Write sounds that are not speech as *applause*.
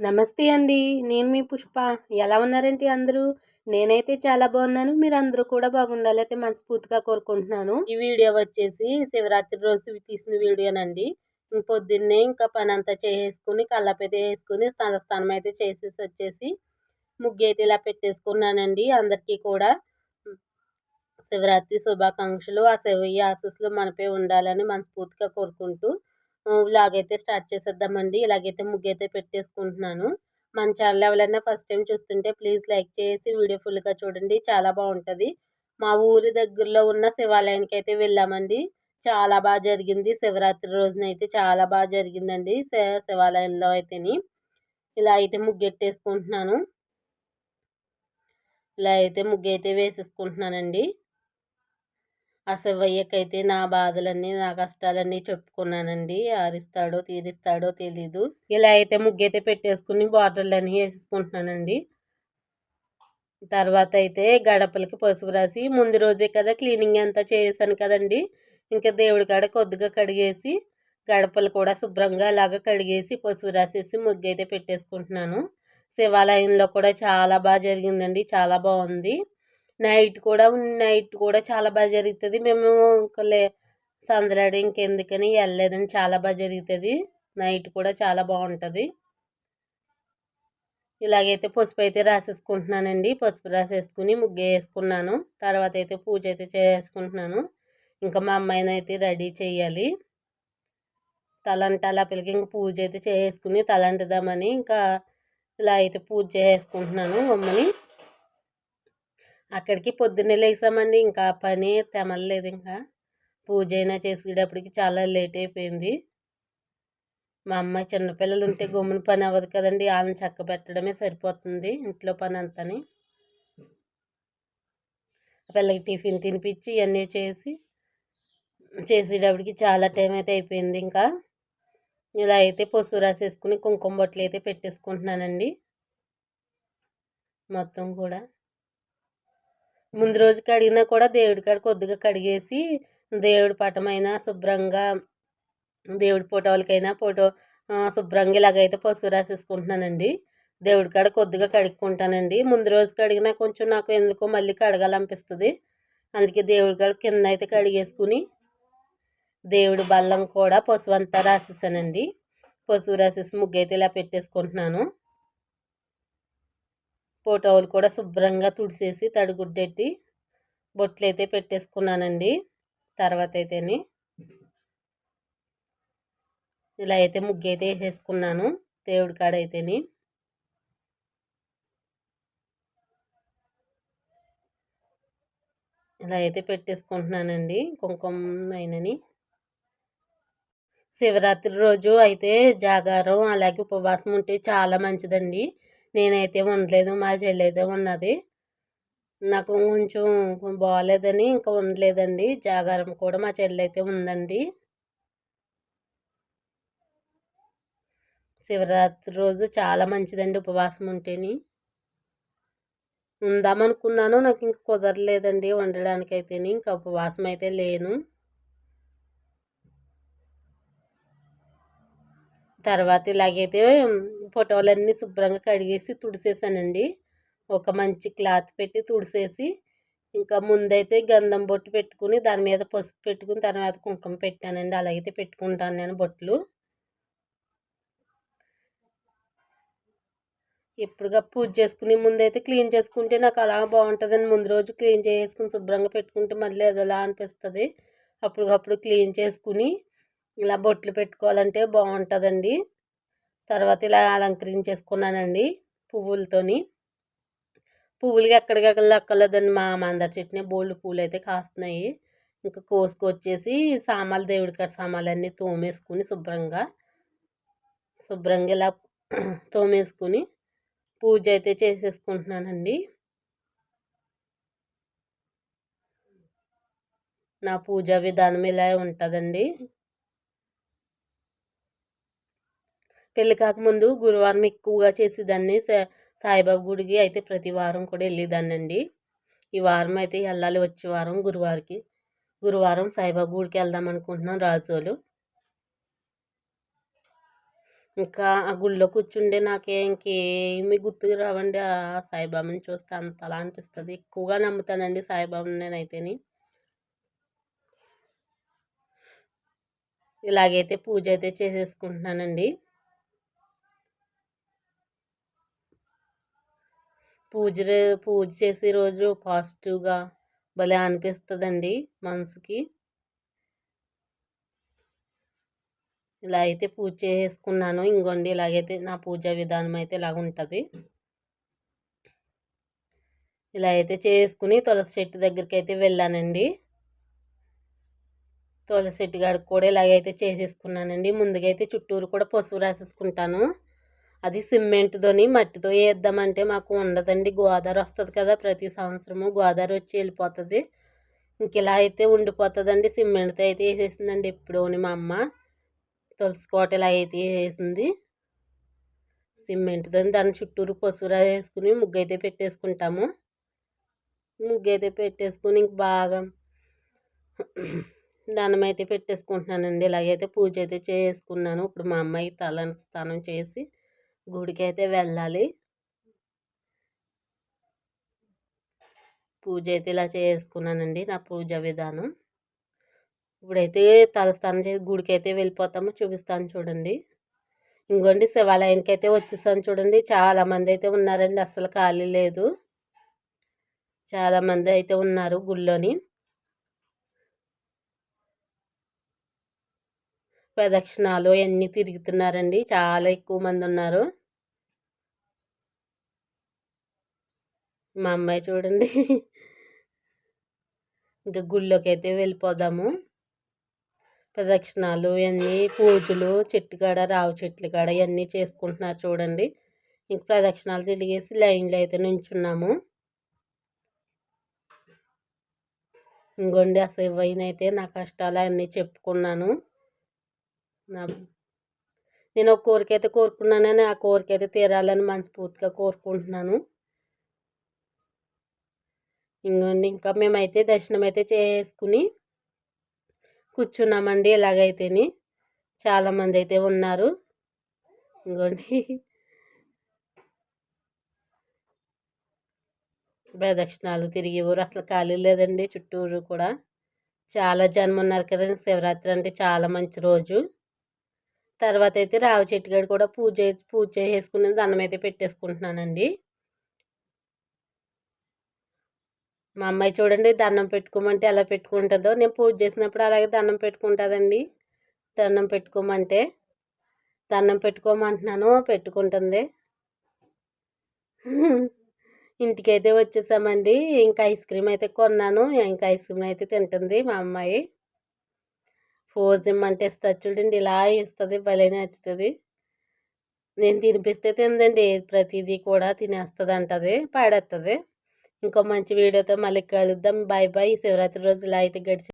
నమస్తే అండి. నేను మీ పుష్ప. ఎలా ఉన్నారంటే అందరూ? నేనైతే చాలా బాగున్నాను. మీరు అందరూ కూడా బాగుండాలి అయితే మనస్ఫూర్తిగా కోరుకుంటున్నాను. ఈ వీడియో వచ్చేసి శివరాత్రి రోజు తీసిన వీడియోనండి. పొద్దున్నే ఇంకా పని అంతా చేసేసుకుని కళ్ళపేద వేసుకుని స్థానం అయితే చేసేసి వచ్చేసి ముగ్గు అయితే ఇలా పెట్టేసుకున్నానండి అందరికీ కూడా. శివరాత్రి శుభాకాంక్షలు. ఆ శివయ్య ఆశస్సులు మనపై ఉండాలని మనస్ఫూర్తిగా కోరుకుంటూ వ్లాగ్ అయితే స్టార్ట్ చేసేద్దామండి. ఇలాగైతే ముగ్గు అయితే పెట్టేసుకుంటున్నాను. మన ఛానల్ ఎవరైనా ఫస్ట్ టైం చూస్తుంటే ప్లీజ్ లైక్ చేసి వీడియో ఫుల్గా చూడండి. చాలా బాగుంటుంది. మా ఊరి దగ్గరలో ఉన్న శివాలయానికి అయితే వెళ్ళామండి. చాలా బాగా జరిగింది. శివరాత్రి రోజున అయితే చాలా బాగా జరిగిందండి శివాలయంలో అయితేని. ఇలా అయితే ముగ్గెట్టేసుకుంటున్నాను. ఇలా అయితే ముగ్గు అయితే వేసేసుకుంటున్నానండి. ఆ శివయ్యకైతే నా బాధలన్నీ నా కష్టాలన్నీ చెప్పుకున్నానండి. ఆరిస్తాడో తీరిస్తాడో తెలీదు. ఇలా అయితే ముగ్గైతే పెట్టేసుకుని బాటిల్లన్నీ వేసేసుకుంటున్నానండి. తర్వాత అయితే గడపలకి పసుపు రాసి ముందు రోజే కదా క్లీనింగ్ అంతా చేసాను కదండి. ఇంకా దేవుడి కాడ కొద్దిగా కడిగేసి గడపలు కూడా శుభ్రంగా అలాగా కడిగేసి పసుపు రాసేసి ముగ్గు అయితే పెట్టేసుకుంటున్నాను. శివాలయంలో కూడా చాలా బాగా జరిగిందండి. చాలా బాగుంది. నైట్ కూడా నైట్ కూడా చాలా బాగా జరుగుతుంది. మేము ఇంకా లే సందలాడి ఇంకెందుకని వెళ్ళలేదని చాలా బాగా జరుగుతుంది. నైట్ కూడా చాలా బాగుంటుంది. ఇలాగైతే పసుపు అయితే రాసేసుకుంటున్నానండి. పసుపు రాసేసుకుని ముగ్గు వేసుకున్నాను తర్వాత అయితే పూజ అయితే చేసుకుంటున్నాను. ఇంకా మా అమ్మాయిని అయితే రెడీ చేయాలి తలంట అలా పిల్లకి ఇంకా పూజ అయితే చేసుకుని తలంటుదామని ఇంకా ఇలా అయితే పూజ చేసుకుంటున్నాను. మమ్మల్ని అక్కడికి పొద్దున్నే లేసామండి. ఇంకా పని తెమలలేదు ఇంకా. పూజ అయినా చేసేటప్పటికి చాలా లేట్ అయిపోయింది. మా అమ్మాయి చిన్నపిల్లలు ఉంటే *laughs* గమ్మున పని అవ్వదు కదండి. వాళ్ళని చక్క పెట్టడమే సరిపోతుంది ఇంట్లో పని అంతని. పిల్లకి టిఫిన్ తినిపించి ఇవన్నీ చేసి చేసేటప్పటికి చాలా టైం అయితే అయిపోయింది ఇంకా. ఇలా అయితే పసుపు రాసేసుకుని కుంకుమ బొట్లు అయితే పెట్టేసుకుంటున్నానండి. మొత్తం కూడా. ముందు రోజు కడిగినా కూడా దేవుడి కాడ కొద్దిగా కడిగేసి దేవుడి పటమైనా శుభ్రంగా దేవుడి ఫోటోలకైనా ఫోటో శుభ్రంగా ఇలాగైతే పసుపు రాసేసుకుంటున్నానండి. దేవుడి కాడ కొద్దిగా కడుక్కుంటానండి. ముందు రోజు కడిగినా కొంచెం నాకు ఎందుకో మళ్ళీ కడగాలనిపిస్తుంది. అందుకే దేవుడి కాడ కింద అయితే కడిగేసుకుని దేవుడి బల్లం కూడా పసుపు అంతా రాసేసానండి. పసుపు రాసేసి ముగ్గు అయితే ఇలా పెట్టేసుకుంటున్నాను. ఫోటోలు కూడా శుభ్రంగా తుడిసేసి తడిగుడ్డెట్టి బొట్లు అయితే పెట్టేసుకున్నానండి. తర్వాత అయితేని ఇలా అయితే ముగ్గు అయితే వేసేసుకున్నాను. దేవుడి కాడ అయితేని ఇలా అయితే పెట్టేసుకుంటున్నానండి కుంకుమ అయినని శివరాత్రి రోజు అయితే జాగారం అలాగే ఉపవాసం ఉంటే చాలా మంచిదండి. నేనైతే ఉండలేదు మా చెల్లి అయితే ఉన్నది నాకు కొంచెం బాగాలేదని ఇంకా ఉండలేదండి జాగారం కూడా మా చెల్లి అయితే ఉందండి. శివరాత్రి రోజు చాలా మంచిదండి ఉపవాసం ఉంటేని. ఉందామనుకున్నాను నాకు ఇంక కుదరలేదండి ఉండడానికైతే ఇంకా ఉపవాసం అయితే లేను. తర్వాత ఇలాగైతే ఫోటోలన్నీ శుభ్రంగా కడిగేసి తుడిసేసానండి. ఒక మంచి క్లాత్ పెట్టి తుడిసేసి ఇంకా ముందైతే గంధం బొట్టు పెట్టుకుని దాని మీద పసుపు పెట్టుకుని తర్వాత కుంకుమ పెట్టానండి. అలాగైతే పెట్టుకుంటాను నేను బొట్లు. ఎప్పుడుగా పూజ చేసుకుని ముందైతే క్లీన్ చేసుకుంటే నాకు అలా బాగుంటుందని ముందు రోజు క్లీన్ చేసుకుని శుభ్రంగా పెట్టుకుంటే మళ్ళీ ఏదోలా అనిపిస్తుంది? అప్పటికప్పుడు క్లీన్ చేసుకుని ఇలా బొట్లు పెట్టుకోవాలంటే బాగుంటుందండి. తర్వాత ఇలా అలంకరించేసుకున్నానండి పువ్వులతోని. పువ్వులకి ఎక్కడికెక్కడ లెక్కలేదండి మా మందర చెట్టునే బోల్డ్ పూలు అయితే కాస్తున్నాయి. ఇంకా కోసుకొచ్చేసి సామాన్లు దేవుడి కాడ సామాన్లన్నీ తోమేసుకుని శుభ్రంగా శుభ్రంగా ఇలా *clears throat* తోమేసుకుని పూజ అయితే చేసేసుకుంటున్నానండి. నా పూజా విధానం ఇలా ఉంటుందండి. పెళ్ళి కాకముందు గురువారం ఎక్కువగా చేసేదాన్ని సాయిబాబా గుడికి అయితే ప్రతి వారం కూడా వెళ్ళేదాన్ని అండి ఈ వారం అయితే వెళ్ళాలి వచ్చే వారం గురువారికి. గురువారం సాయిబాబా గుడికి వెళ్దాం అనుకుంటున్నాం రాజోలు. ఇంకా ఆ గుళ్ళో కూర్చుండే నాకే ఇంకేమి గుర్తుకు రావండి. ఆ సాయిబాబాని చూస్తే అంతలా అనిపిస్తుంది. ఎక్కువగా నమ్ముతానండి సాయిబాబాని నేనైతేని. ఇలాగైతే పూజ అయితే చేసేసుకుంటున్నానండి. పూజ పూజ చేసే రోజు పాజిటివ్గా భలే అనిపిస్తుందండి మనసుకి. ఇలా అయితే పూజ చేసుకున్నాను. ఇంకోండి ఇలాగైతే నా పూజా విధానం అయితే ఇలాగ ఉంటుంది. ఇలా అయితే చేసుకుని తులసి చెట్టు దగ్గరికి అయితే వెళ్ళానండి. తులసి చెట్టు కాడికి కూడా ఇలాగైతే చేసేసుకున్నానండి. ముందుగా అయితే చుట్టూరు కూడా పసుపు రాసేసుకుంటాను. అది సిమెంట్తోని మట్టితో వేద్దామంటే మాకు ఉండదండి. గోదావరి వస్తుంది కదా ప్రతి సంవత్సరము గోదావరి వచ్చి వెళ్ళిపోతుంది. ఇంక ఇలా అయితే ఉండిపోతుందండి. సిమెంట్తో అయితే వేసేసిందండి ఎప్పుడోని మా అమ్మ. తులసి కోట ఇలా అయితే వేసింది సిమెంట్తో దాని చుట్టూరు పసుపు వేసుకుని ముగ్గు అయితే పెట్టేసుకుంటాము. ముగ్గు అయితే పెట్టేసుకుని ఇంక బాగా దానం అయితే పెట్టేసుకుంటున్నానండి. ఇలాగైతే పూజ అయితే చేసుకున్నాను. ఇప్పుడు మా అమ్మాయి తల స్నానం చేసి గుడికి అయితే వెళ్ళాలి. పూజ అయితే ఇలా చేసుకున్నానండి నా పూజ విధానం. ఇప్పుడైతే తలస్నానం చేసి గుడికి అయితే వెళ్ళిపోతాము చూపిస్తాను చూడండి. ఇంకోండి శివాలయానికి అయితే వచ్చేసాను చూడండి. చాలామంది అయితే ఉన్నారండి అస్సలు ఖాళీ లేదు. చాలామంది అయితే ఉన్నారు గుళ్ళోని. ప్రదక్షిణాలు అన్నీ తిరుగుతున్నారండి చాలా ఎక్కువ మంది ఉన్నారు. మా అమ్మాయి చూడండి. ఇంకా గుళ్ళోకి అయితే వెళ్ళిపోదాము. ప్రదక్షిణాలు ఇవన్నీ పూజలు చెట్టు కాడ రావు చెట్లు కాడ ఇవన్నీ చేసుకుంటున్నారు చూడండి. ఇంక ప్రదక్షిణాలు తిరిగేసి లైన్లో అయితే నుంచున్నాము. ఇంకోండి అసలు ఇవ్వనైతే నా కష్టాలు అన్నీ చెప్పుకున్నాను. నా నేను ఒక కోరిక అయితే కోరుకున్నానని ఆ కోరిక అయితే తీరాలని మనస్ఫూర్తిగా కోరుకుంటున్నాను. ఇంకోండి ఇంకా మేమైతే దర్శనం అయితే చేసుకుని కూర్చున్నామండి ఎలాగైతేని. చాలామంది అయితే ఉన్నారు. ఇంకోండి ప్రదక్షిణాలు తిరిగి ఊరు అసలు ఖాళీ లేదండి చుట్టూరు కూడా. చాలా జన్మ ఉన్నారు కదండి శివరాత్రి అంటే చాలా మంచి రోజు. తర్వాత అయితే రావి చెట్టుగడ కూడా పూజ పూజ చేసుకుని దండం అయితే పెట్టేసుకుంటున్నానండి. మా అమ్మాయి చూడండి దండం పెట్టుకోమంటే ఎలా పెట్టుకుంటుందో. నేను పూజ చేసినప్పుడు అలాగే దండం పెట్టుకుంటుందండి. దండం పెట్టుకోమంటే. దండం పెట్టుకోమంటున్నాను పెట్టుకుంటుంది. ఇంటికైతే వచ్చేసామండి. ఇంకా ఐస్ క్రీమ్ అయితే కొన్నాను. ఇంకా ఐస్ క్రీమ్ అయితే తింటుంది మా అమ్మాయి. ఫోజ్ ఇమ్మంటే ఇస్తుంది చూడండి ఇలా ఇస్తుంది భలే నచ్చుతుంది. నేను తినిపిస్తే తిందండి ప్రతిదీ కూడా తినేస్తుంది అంటది పాడేస్తుంది ఇంకో మంచి వీడియోతో మళ్ళీ కలుద్దాం. బాయ్ బాయ్ శివరాత్రి రోజు ఇలా అయితే గడిచి